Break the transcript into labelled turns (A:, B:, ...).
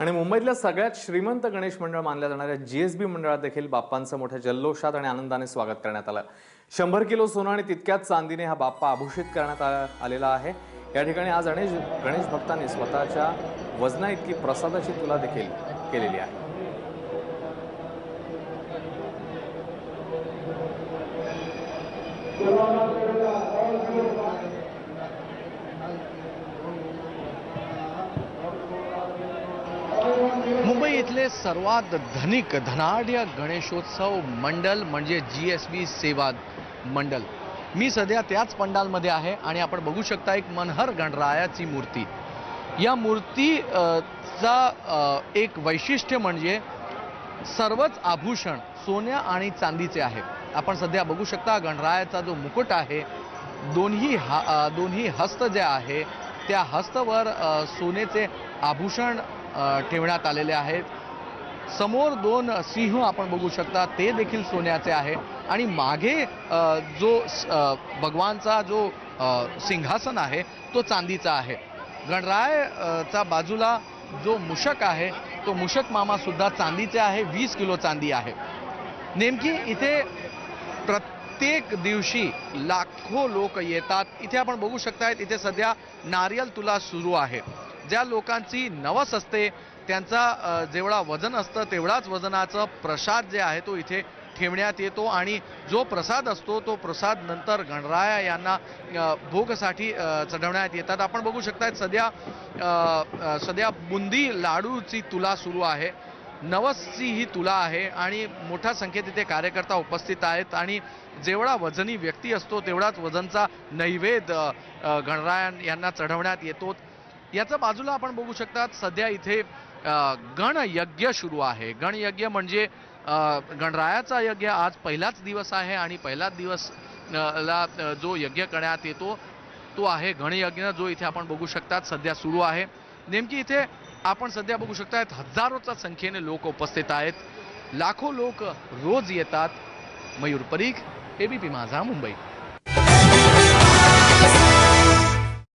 A: आणि मुंबईतल्या सगळ्यात श्रीमंत गणेश मंडळ मानल्या जाणाऱ्या जीएसबी मंडळात देखील बाप्पांचं मोठ्या जल्लोषात आणि आनंदाने स्वागत करण्यात आलं. शंभर किलो सोनं आणि तितक्याच चांदीने हा बाप्पा आभूषित करण्यात आलेला आहे. या ठिकाणी आज गणेश गणेश भक्तांनी स्वतःच्या वजना इतकी प्रसादाची तुला देखील केलेली आहे.
B: मुंबई इथले सर्वात धनिक धनाढ्य गणेशोत्सव मंडल म्हणजे जी एस बी सेवा मंडल. मी सध्या त्याच पंडालमध्ये आहे आणि आपण बघू शकता एक मनहर गणरायाची मूर्ती. या मूर्ती चा एक वैशिष्ट्य म्हणजे सर्वच आभूषण सोन्या आणि चांदीचे आहे. आपण सध्या बघू शकता गणरायाचा जो मुकुट आहे दोन्ही हा दोन्ही हस्त जे आहे त्या हस्तवर सोनेचे सोन्याचे आभूषण ठेवण्यात आलेले आहेत. समोर दोन सिंह आपण बघू शकता ते देखील सोन्याचे आहे आणि मागे जो स- भगवानचा जो सिंहासन आहे तो चांदीचा आहे. गणरायचा बाजूला जो मुशक आहे तो मुशक मामा सुद्धा चांदीचे आहे वीस किलो चांदी आहे. नेमकी इथे प्रत्येक दिवशी लाखो लोक येतात. इथे आपण बघू शकताय इथे सध्या नारियल तुला सुरू आहे. ज्या लोकांची नवस असते त्यांचा जेवढा वजन असतं तेवढाच वजनाचं प्रसाद जे आहे तो इथे ठेवण्यात येतो आणि जो प्रसाद असतो तो प्रसाद नंतर गणराया यांना भोगसाठी चढवण्यात येतात. आपण बघू शकताय सध्या सध्या बुंदी लाडूची तुला सुरू आहे. नवसची ही तुला आहे आणि मोठ्या संख्येत इथे कार्यकर्ता उपस्थित आहेत आणि जेवढा वजनी व्यक्ती असतो तेवढाच वजनचा नैवेद्य गणराया यांना चढवण्यात येतो. याचा बाजूला आपण बघू शकतात सध्या इथे गणयज्ञ सुरू आहे. गणयज्ञ म्हणजे गणरायाचा यज्ञ आज पहिलाच दिवस आहे आणि पहिलाच दिवस ला जो यज्ञ करण्यात येतो तो आहे गणयज्ञ जो इथे आपण बघू शकतात सध्या सुरू आहे. नेमकी इथे आपण सध्या बघू शकतात हजारोच्या संख्येने लोक उपस्थित आहेत. लाखो लोक रोज येतात. मयूर परीख एबीपी माझा मुंबई.